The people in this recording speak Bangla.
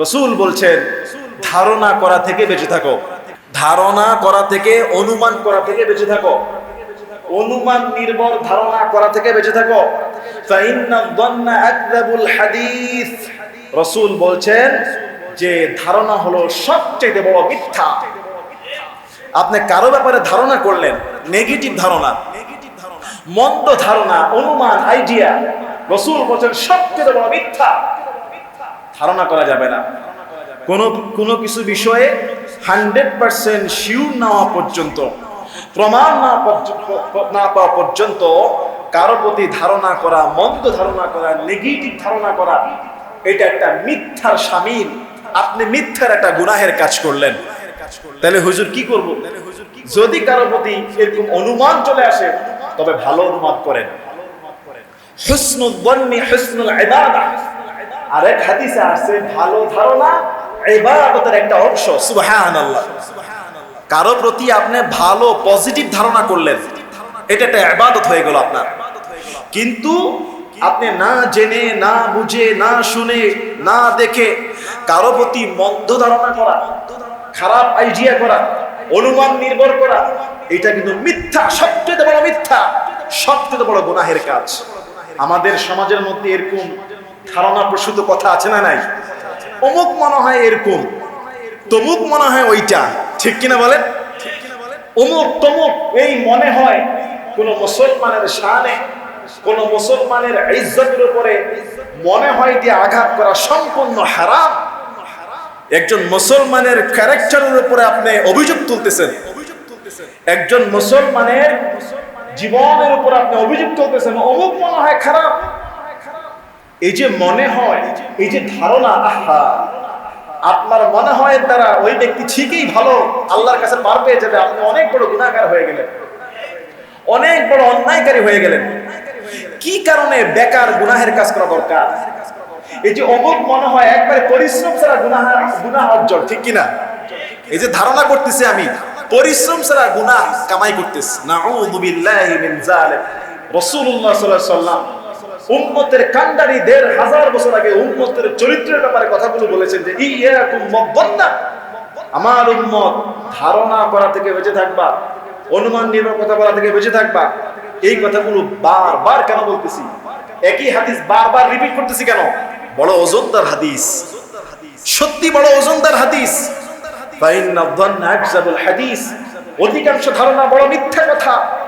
রসুল বলছেন, ধারণা করা থেকে বেঁচে থাকো। ধারণা করা থেকে, অনুমান করা থেকে বেঁচে থাকো। অনুমান নির্ভর ধারণা করা থেকে বেঁচে থাকো। রসুল বলছেন যে, ধারণা হলো সবচেয়ে বড় মিথ্যা। আপনি কারও ব্যাপারে ধারণা করলেন নেগেটিভ ধারণা, মন্দ ধারণা, অনুমান আইডিয়া রসুল বলছেন সবচেয়ে বড় মিথ্যা। ধারণা করা যাবে না। কোনো কোনো কিছু বিষয়ে হান্ড্রেড পার্সেন্ট শিওর নেওয়া পর্যন্ত, প্রমাণ না না পাওয়া পর্যন্ত কারও প্রতি ধারণা করা, মন্দ ধারণা করা নেগেটিভ ধারণা করা, এটা একটা মিথ্যার সামিল আপনি মিথ্যার একটা গুনাহের কাজ করলেন। তাহলে হুজুর কি করব? যদি কারও প্রতি এরকম অনুমান চলে আসে, তবে ভালো অনুমান করেন। হুসনুল বন্নি, হুসনুল ইবাদা। আরেক হাদিসে আছে ভালো ধারণা ইবাদতের একটা অংশ। সুবহানাল্লাহ। কারও প্রতি আপনি ভালো পজিটিভ ধারণা করলেন, এটা একটা ইবাদত হয়ে গেল আপনার। কিন্তু আপনি না জেনে, না বুঝে, না শুনে, না দেখে কারও প্রতি মন্দ ধারণা করা, খারাপ আইডিয়া করা, অনুমান নির্ভর করা, এটা কিন্তু মিথ্যা, সবচেয়ে বড় মিথ্যা, সবচেয়ে বড় গুনাহের কাজ। আমাদের সমাজের মধ্যে এরকম ধারণা প্রসূত কথা আছে না নাই? অমুক মনে হয় এরকম, তমুক মনে হয় ওইটা। ঠিক কিনা বলেন অমুক তমুক এই মনে হয় কোন মুসলমানের শানে, কোন মুসলমানের ইজ্জতের উপরে মনে হয় যে আঘাত করা সম্পূর্ণ হারাম। একজন মুসলমানের ক্যারেক্টারের উপরে আপনি অভিযোগ তুলতেছেন। একজন মুসলমানের জীবনের উপর আপনি অভিযোগ তুলতেছেন, অমুক মনে হয় খারাপ। এই যে মনে হয়, এই যে ধারণা, আহা, আপনার মনে হয় দ্বারা ওই ব্যক্তি ঠিকই ভালো, আল্লাহর কাছে পার পেয়ে যাবে, আপনি অনেক বড় গুণাগার হয়ে গেলেন। অনেক বড় অন্যায়কারী হয়ে গেলেন। কি কারণে বেকার গুনাহের কাজ করা দরকার? এই যে অমুক মনে হয় একবারে পরিশ্রম ছাড়া গুনাহ গুনাহ অর্জন, ঠিক কিনা? এই যে ধারণা করতেছি আমি, পরিশ্রম ছাড়া গুনাহ কামাই করতেছি। সাল্লাল্লাহু আলাইহি সাল্লাম উম্মতের কান্ডারি দেড় হাজার বছর আগে উম্মতের চরিত্রের ব্যাপারে কথাগুলো বলেছেন যে, ইয়াকুম মাদ্দান্না। আমার উম্মত ধারণা করা থেকে বেঁচে থাকবা, অনুমান নির্ভর কথা বলা থেকে বেঁচে থাকবা। এই কথাগুলো বারবার কেন বলতেছি? একই হাদিস বারবার রিপিট করতেছি কেন? বড় ওজনদার হাদিস। সত্যি বড় ওজনদার হাদিস। হাদিস। অধিকাংশ ধারণা বড় মিথ্যা কথা।